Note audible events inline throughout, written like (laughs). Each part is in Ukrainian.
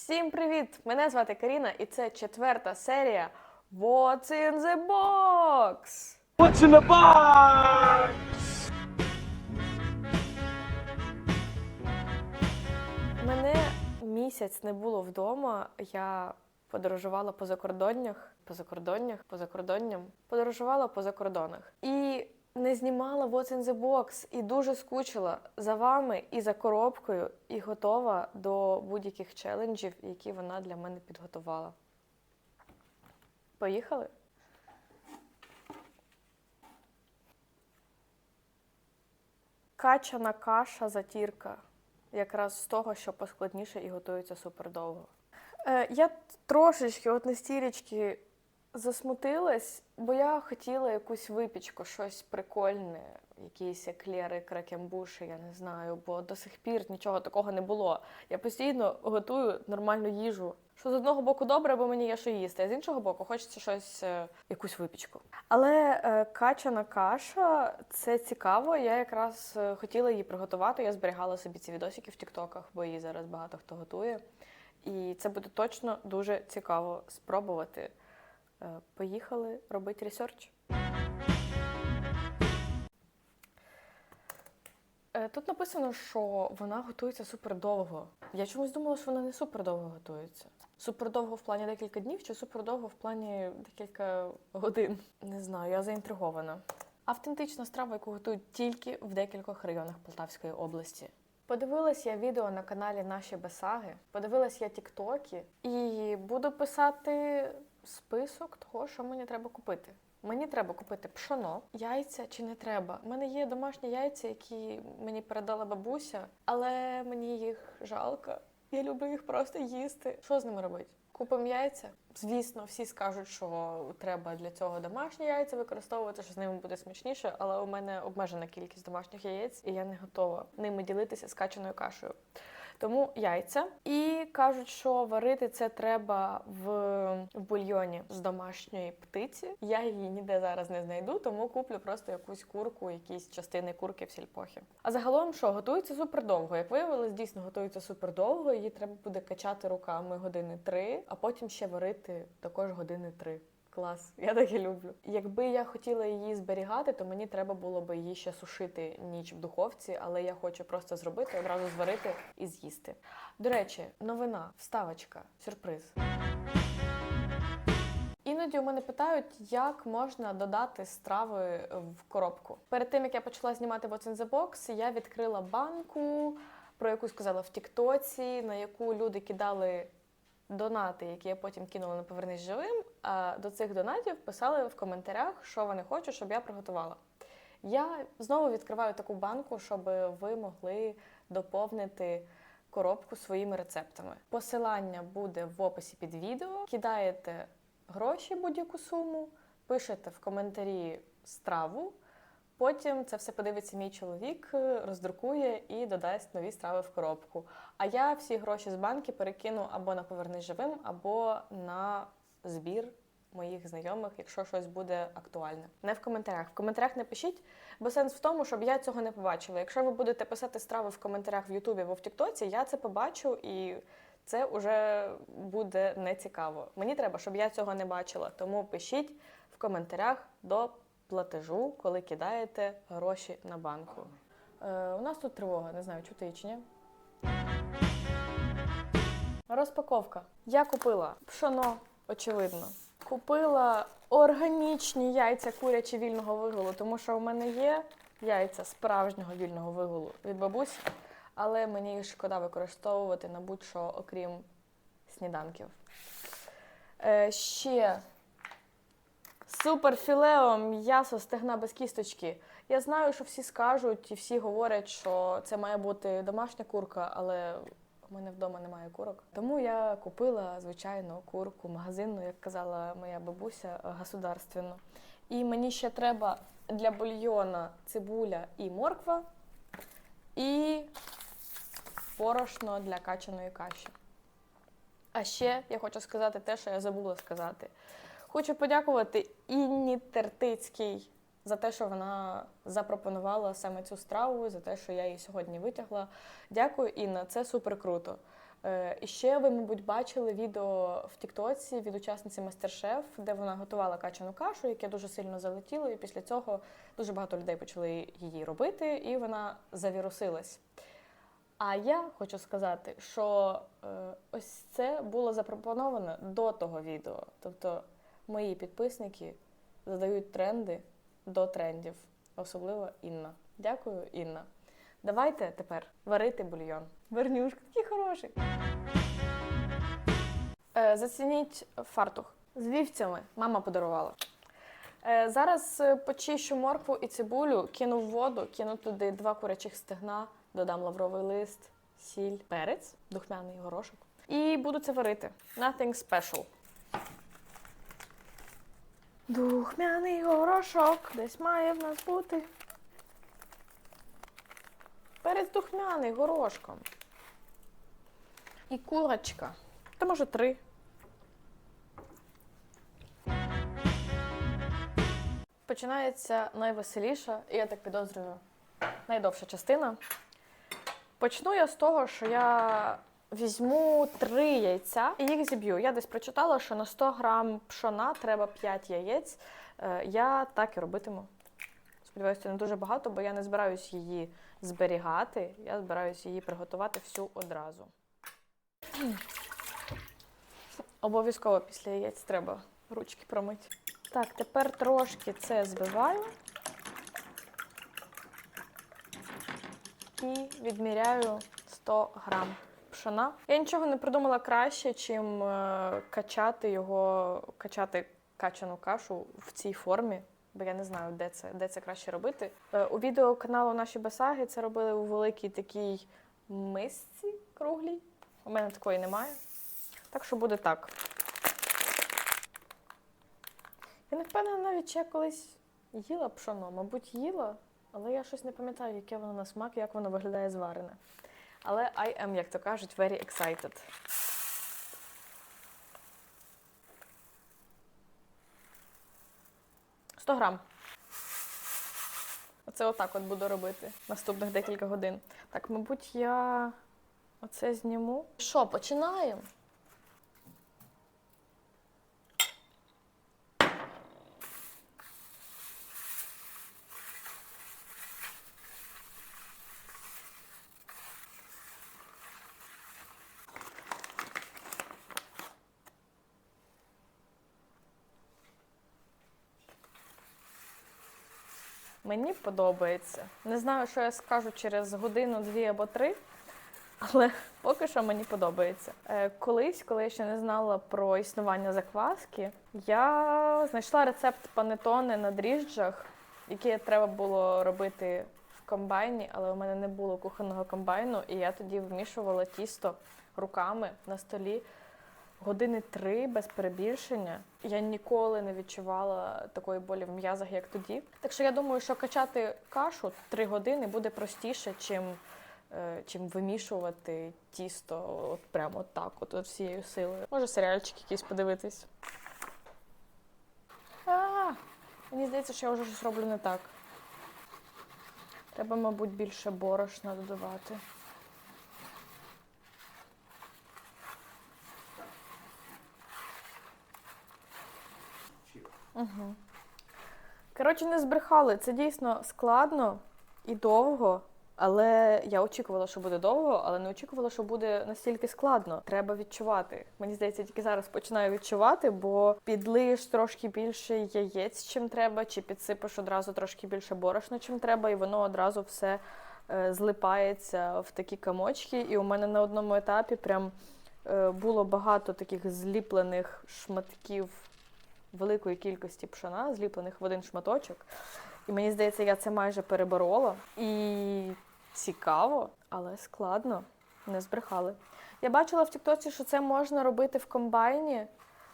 Всім привіт! Мене звати Каріна, і це четверта серія What's in the Box? What's in the box? Мене місяць не було вдома. Я подорожувала по закордоннях, по закордоннях, по закордонням, подорожувала по закордонах. І не знімала What's in the Box, і дуже скучила за вами і за коробкою, і готова до будь-яких челенджів, які вона для мене підготувала. Поїхали? Качана каша затірка. Якраз з того, що поскладніше і готується супер довго. Е, я трошечки, от на стірічки, засмутилась, бо я хотіла якусь випічку, щось прикольне, якісь еклери, кракембуші, я не знаю, бо до сих пір нічого такого не було. Я постійно готую нормальну їжу. Що з одного боку добре, бо мені є що їсти, а з іншого боку, хочеться щось, е, якусь випічку. Але е, качана каша це цікаво. Я якраз е, хотіла її приготувати. Я зберігала собі ці відосики в Тіктоках, бо її зараз багато хто готує. І це буде точно дуже цікаво спробувати. Е, Поїхали робити ресерч. Е, Тут написано, що вона готується супер довго. Я чомусь думала, що вона не супер довго готується. Супер довго в плані декілька днів, чи супер довго в плані декілька годин. Не знаю, я заінтригована. Автентична страва, яку готують тільки в декількох районах Полтавської області. Подивилась я відео на каналі Наші Бесаги, подивилась я тіктоки і буду писати список того, що мені треба купити. Мені треба купити пшоно, яйця чи не треба. У мене є домашні яйця, які мені передала бабуся, але мені їх жалко. Я люблю їх просто їсти. Що з ними робити? Купимо яйця. Звісно, всі скажуть, що треба для цього домашні яйця використовувати, що з ними буде смачніше, але у мене обмежена кількість домашніх яєць, і я не готова ними ділитися з кашею. Тому яйця. І кажуть, що варити це треба в, в бульйоні з домашньої птиці. Я її ніде зараз не знайду, тому куплю просто якусь курку, якісь частини курки в сільпохі. А загалом, що готується супер довго. Як виявилось, дійсно готується супер довго. Її треба буде качати руками години три, а потім ще варити також години три. Клас, я таке люблю. Якби я хотіла її зберігати, то мені треба було би її ще сушити ніч в духовці, але я хочу просто зробити, одразу зварити і з'їсти. До речі, новина, вставочка, сюрприз. Іноді у мене питають, як можна додати страви в коробку. Перед тим як я почала знімати What's in the Box, я відкрила банку, про яку сказала в Тіктоці, на яку люди кидали донати, які я потім кинула на повернись живим. До цих донатів писали в коментарях, що вони хочуть, щоб я приготувала. Я знову відкриваю таку банку, щоб ви могли доповнити коробку своїми рецептами. Посилання буде в описі під відео. Кидаєте гроші будь-яку суму, пишете в коментарі страву. Потім це все подивиться мій чоловік, роздрукує і додасть нові страви в коробку. А я всі гроші з банки перекину або на повернись живим, або на збір моїх знайомих, якщо щось буде актуальне. Не в коментарях. В коментарях не пишіть, бо сенс в тому, щоб я цього не побачила. Якщо ви будете писати страви в коментарях в Ютубі або в Тіктоці, я це побачу і. Це вже буде нецікаво. Мені треба, щоб я цього не бачила. Тому пишіть в коментарях до платежу, коли кидаєте гроші на банку. Е, у нас тут тривога, не знаю, чути чи ні. Розпаковка. Я купила пшоно, очевидно. Купила органічні яйця курячі вільного вигулу, тому що у мене є яйця справжнього вільного вигулу від бабусі, але мені їх шкода використовувати на будь-що, окрім сніданків. Е, ще Суперфілео м'ясо стегна без кісточки. Я знаю, що всі скажуть і всі говорять, що це має бути домашня курка, але у мене вдома немає курок. Тому я купила звичайну курку магазинну, як казала моя бабуся, государственну. І мені ще треба для бульйона цибуля і морква, і порошно для качаної каші. А ще я хочу сказати те, що я забула сказати. Хочу подякувати Інні Тертицькій за те, що вона запропонувала саме цю страву, за те, що я її сьогодні витягла. Дякую, Інна, це супер круто. Е, І ще ви, мабуть, бачили відео в Тіктоці від учасниці Мастер-Шеф, де вона готувала качану кашу, яке дуже сильно залетіло, і після цього дуже багато людей почали її робити, і вона завірусилась. А я хочу сказати, що е, ось це було запропоновано до того відео. Тобто мої підписники задають тренди до трендів, особливо Інна. Дякую, Інна. Давайте тепер варити бульйон. Вернюшка, такий хороший. Е, зацініть фартух з вівцями. Мама подарувала. Е, зараз е, почищу моркву і цибулю, кину в воду, кину туди два курячих стегна, додам лавровий лист, сіль, перець, духмяний горошок. І буду це варити. Nothing special. Духмяний горошок десь має в нас бути. Перець духмяний горошком. І курочка. Та може три. Починається найвеселіша, і я так підозрюю, найдовша частина. Почну я з того, що я візьму три яйця і їх зіб'ю. Я десь прочитала, що на 100 грам пшона треба 5 яєць. Е, Я так і робитиму. Сподіваюся, не дуже багато, бо я не збираюсь її зберігати. Я збираюсь її приготувати всю одразу. Обов'язково після яєць треба ручки промити. Так, тепер трошки це збиваю. І відміряю 100 грам пшона. Я нічого не придумала краще, чим е, качати його, качати качану кашу в цій формі. Бо я не знаю, де це, де це краще робити. Е, у відео каналу Наші Басаги це робили у великій такій мисці круглій. У мене такої немає. Так що буде так. Я не впевнена навіть, чи я колись їла пшоно. Мабуть, їла, але я щось не пам'ятаю, яке воно на смак, як воно виглядає зварене. Але I am, як то кажуть, very excited. Сто грам. Оце отак от буду робити наступних декілька годин. Так, мабуть, я оце зніму. Що, починаємо? Мені подобається. Не знаю, що я скажу через годину, дві або три, але поки що мені подобається. Е, колись, коли я ще не знала про існування закваски, я знайшла рецепт панетони на дріжджах, який треба було робити в комбайні, але у мене не було кухонного комбайну, і я тоді вмішувала тісто руками на столі. Години три без перебільшення. Я ніколи не відчувала такої болі в м'язах, як тоді. Так що я думаю, що качати кашу три години буде простіше, чим, е, чим вимішувати тісто от прямо так, от, от всією силою. Може, серіальчик якийсь подивитись. А, мені здається, що я вже щось роблю не так. Треба, мабуть, більше борошна додавати. Угу. Коротше, не збрехали. Це дійсно складно і довго. Але я очікувала, що буде довго, але не очікувала, що буде настільки складно. Треба відчувати. Мені здається, тільки зараз починаю відчувати, бо підлиєш трошки більше яєць, чим треба, чи підсипеш одразу трошки більше борошна, чим треба, і воно одразу все е, злипається в такі комочки. І у мене на одному етапі прям е, було багато таких зліплених шматків великої кількості пшона, зліплених в один шматочок. І мені здається, я це майже переборола. І цікаво, але складно. Не збрехали. Я бачила в Тіктоці, що це можна робити в комбайні.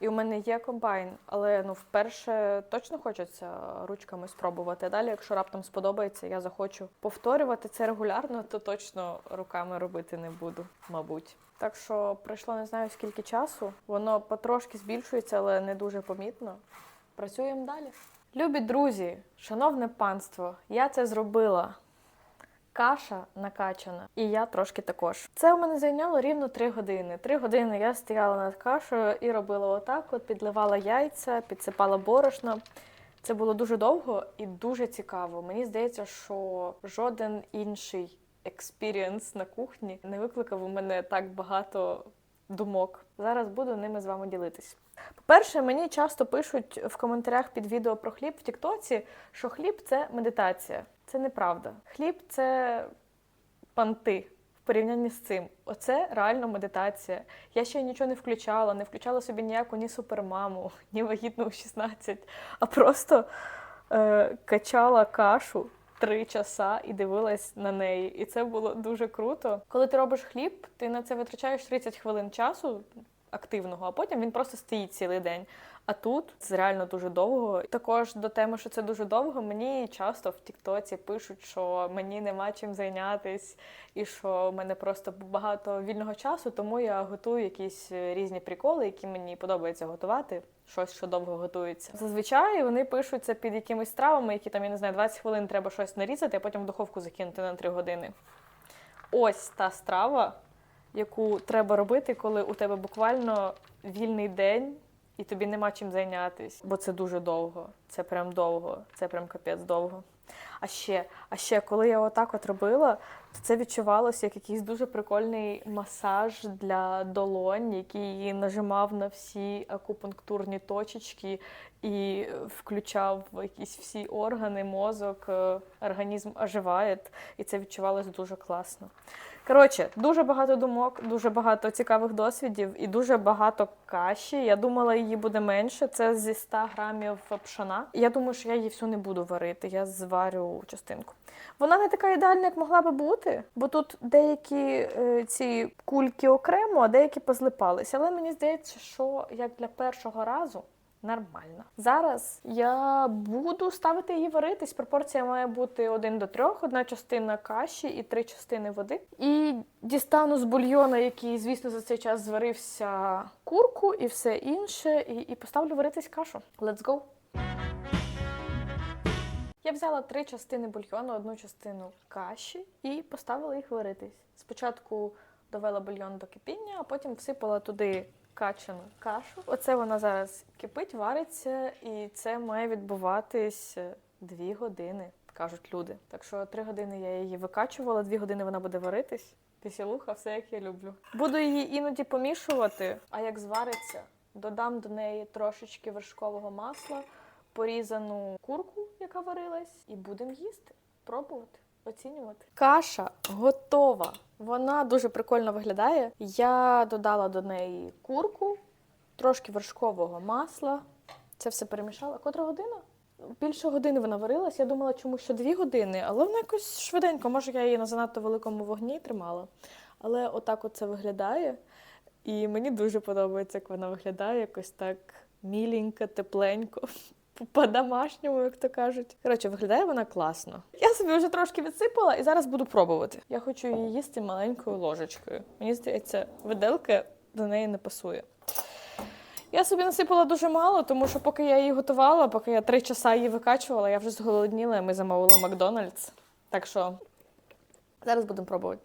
І у мене є комбайн, але ну вперше точно хочеться ручками спробувати. Далі, якщо раптом сподобається, я захочу повторювати це регулярно, то точно руками робити не буду, мабуть. Так що пройшло не знаю скільки часу. Воно потрошки збільшується, але не дуже помітно. Працюємо далі. Любі друзі, шановне панство, я це зробила. Каша накачана, і я трошки також. Це у мене зайняло рівно 3 години. Три години я стояла над кашею і робила отак: от підливала яйця, підсипала борошно. Це було дуже довго і дуже цікаво. Мені здається, що жоден інший експірієнс на кухні не викликав у мене так багато думок. Зараз буду ними з вами ділитись. По-перше, мені часто пишуть в коментарях під відео про хліб в Тіктоці, що хліб це медитація. Це неправда. Хліб це панти в порівнянні з цим. Оце реально медитація. Я ще нічого не включала, не включала собі ніяку ні супермаму, (laughs) ні вагітну у 16, а просто е, качала кашу три часа і дивилась на неї. І це було дуже круто. Коли ти робиш хліб, ти на це витрачаєш 30 хвилин часу активного, а потім він просто стоїть цілий день. А тут це реально дуже довго. Також до теми, що це дуже довго, мені часто в Тіктоці пишуть, що мені нема чим зайнятись, і що в мене просто багато вільного часу, тому я готую якісь е, різні приколи, які мені подобається готувати. Щось, що довго готується. Зазвичай вони пишуть це під якимись стравами, які там, я не знаю, 20 хвилин треба щось нарізати, а потім в духовку закинути на 3 години. Ось та страва, яку треба робити, коли у тебе буквально вільний день і тобі нема чим зайнятися, бо це дуже довго. Це прям довго, це прям капець довго. А ще, а ще, коли я отак от робила, це відчувалося як якийсь дуже прикольний масаж для долонь, який нажимав на всі акупунктурні точечки і включав якісь всі органи, мозок, е, організм оживає, і це відчувалося дуже класно. Коротше, дуже багато думок, дуже багато цікавих досвідів і дуже багато каші. Я думала, її буде менше. Це зі 100 грамів пшона. Я думаю, що я її всю не буду варити. Я зварю частинку. Вона не така ідеальна, як могла би бути, бо тут деякі е, ці кульки окремо, а деякі позлипалися. Але мені здається, що як для першого разу. Нормально. Зараз я буду ставити її варитись. Пропорція має бути 1 до 3, одна частина каші і три частини води. І дістану з бульйона, який, звісно, за цей час зварився курку і все інше, і, і поставлю варитись кашу. Let's go! Я взяла три частини бульйону, одну частину каші і поставила їх варитись. Спочатку довела бульйон до кипіння, а потім всипала туди качану кашу. Оце вона зараз кипить, вариться, і це має відбуватись е, дві години, кажуть люди. Так що три години я її викачувала, дві години вона буде варитись. Веселуха, все як я люблю. Буду її іноді помішувати, а як звариться, додам до неї трошечки вершкового масла, порізану курку, яка варилась, і будемо їсти, пробувати. Оцінювати. Каша готова. Вона дуже прикольно виглядає. Я додала до неї курку, трошки вершкового масла. Це все перемішала. Котра година? Більше години вона варилась. Я думала, чому що дві години, але вона якось швиденько. Може, я її на занадто великому вогні тримала. Але отак от це виглядає. І мені дуже подобається, як вона виглядає, якось так міленько, тепленько. По-домашньому, як то кажуть. Коротше, виглядає вона класно. Я собі вже трошки відсипала і зараз буду пробувати. Я хочу її їсти маленькою ложечкою. Мені здається, виделка до неї не пасує. Я собі насипала дуже мало, тому що поки я її готувала, поки я три часа її викачувала, я вже зголодніла, і ми замовили Макдональдс. Так що зараз будемо пробувати.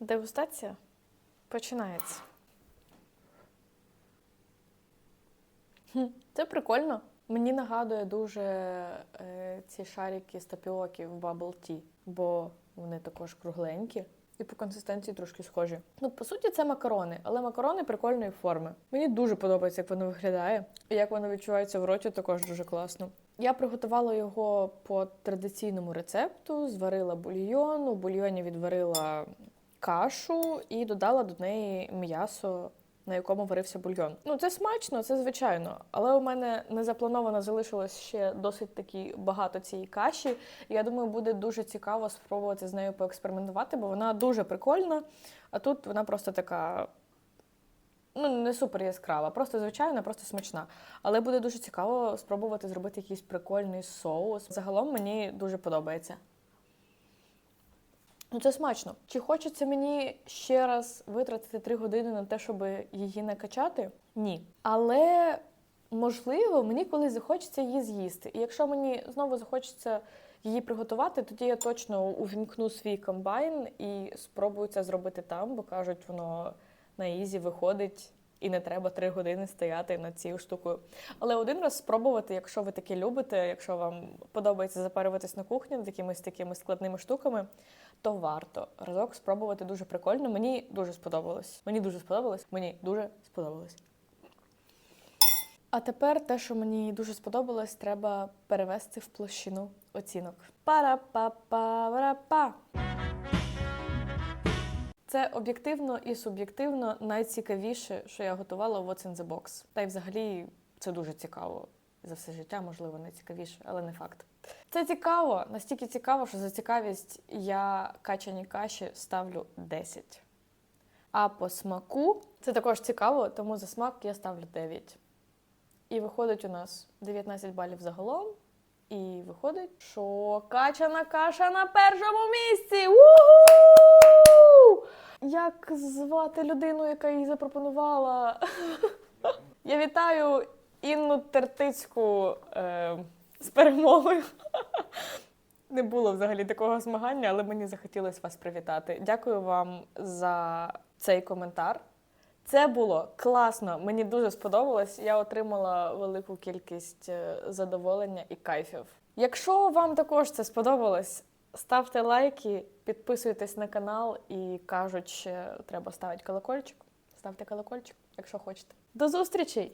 Дегустація починається. (laughs) Це прикольно. Мені нагадує дуже е, ці шарики з тапіоки Bubble Tea, бо вони також кругленькі і по консистенції трошки схожі. Ну, по суті, це макарони, але макарони прикольної форми. Мені дуже подобається, як воно виглядає, і як воно відчувається в роті, також дуже класно. Я приготувала його по традиційному рецепту, зварила бульйон, у бульйоні відварила кашу і додала до неї м'ясо на якому варився бульйон. Ну, це смачно, це звичайно. Але у мене не заплановано залишилось ще досить таки багато цієї каші. Я думаю, буде дуже цікаво спробувати з нею поекспериментувати, бо вона дуже прикольна. А тут вона просто така. Ну, не супер яскрава, просто звичайна, просто смачна. Але буде дуже цікаво спробувати зробити якийсь прикольний соус. Загалом мені дуже подобається. Ну, це смачно. Чи хочеться мені ще раз витратити три години на те, щоб її накачати? Ні. Але можливо, мені колись захочеться її з'їсти. І якщо мені знову захочеться її приготувати, тоді я точно увімкну свій комбайн і спробую це зробити там, бо кажуть, воно на ізі виходить. І не треба три години стояти над цією штукою. Але один раз спробувати, якщо ви таке любите, якщо вам подобається запарюватись на кухні над якимись такими складними штуками, то варто разок спробувати дуже прикольно. Мені дуже сподобалось. Мені дуже сподобалось. Мені дуже сподобалось. А тепер те, що мені дуже сподобалось, треба перевести в площину оцінок. Пара-па-па-ра-па. Це об'єктивно і суб'єктивно найцікавіше, що я готувала в What's in the Box. Та й взагалі це дуже цікаво. За все життя, можливо, найцікавіше, але не факт. Це цікаво, настільки цікаво, що за цікавість я качані каші ставлю 10. А по смаку це також цікаво, тому за смак я ставлю 9. І виходить у нас 19 балів загалом. І виходить, що качана каша на першому місці. У-ху! Як звати людину, яка її запропонувала? (laughs) Я вітаю Інну Тертицьку е, з перемогою. (laughs) Не було взагалі такого змагання, але мені захотілося вас привітати. Дякую вам за цей коментар. Це було класно, мені дуже сподобалось. Я отримала велику кількість е, задоволення і кайфів. Якщо вам також це сподобалось, ставте лайки, підписуйтесь на канал і кажуть, що треба ставити колокольчик. Ставте колокольчик, якщо хочете. До зустрічей!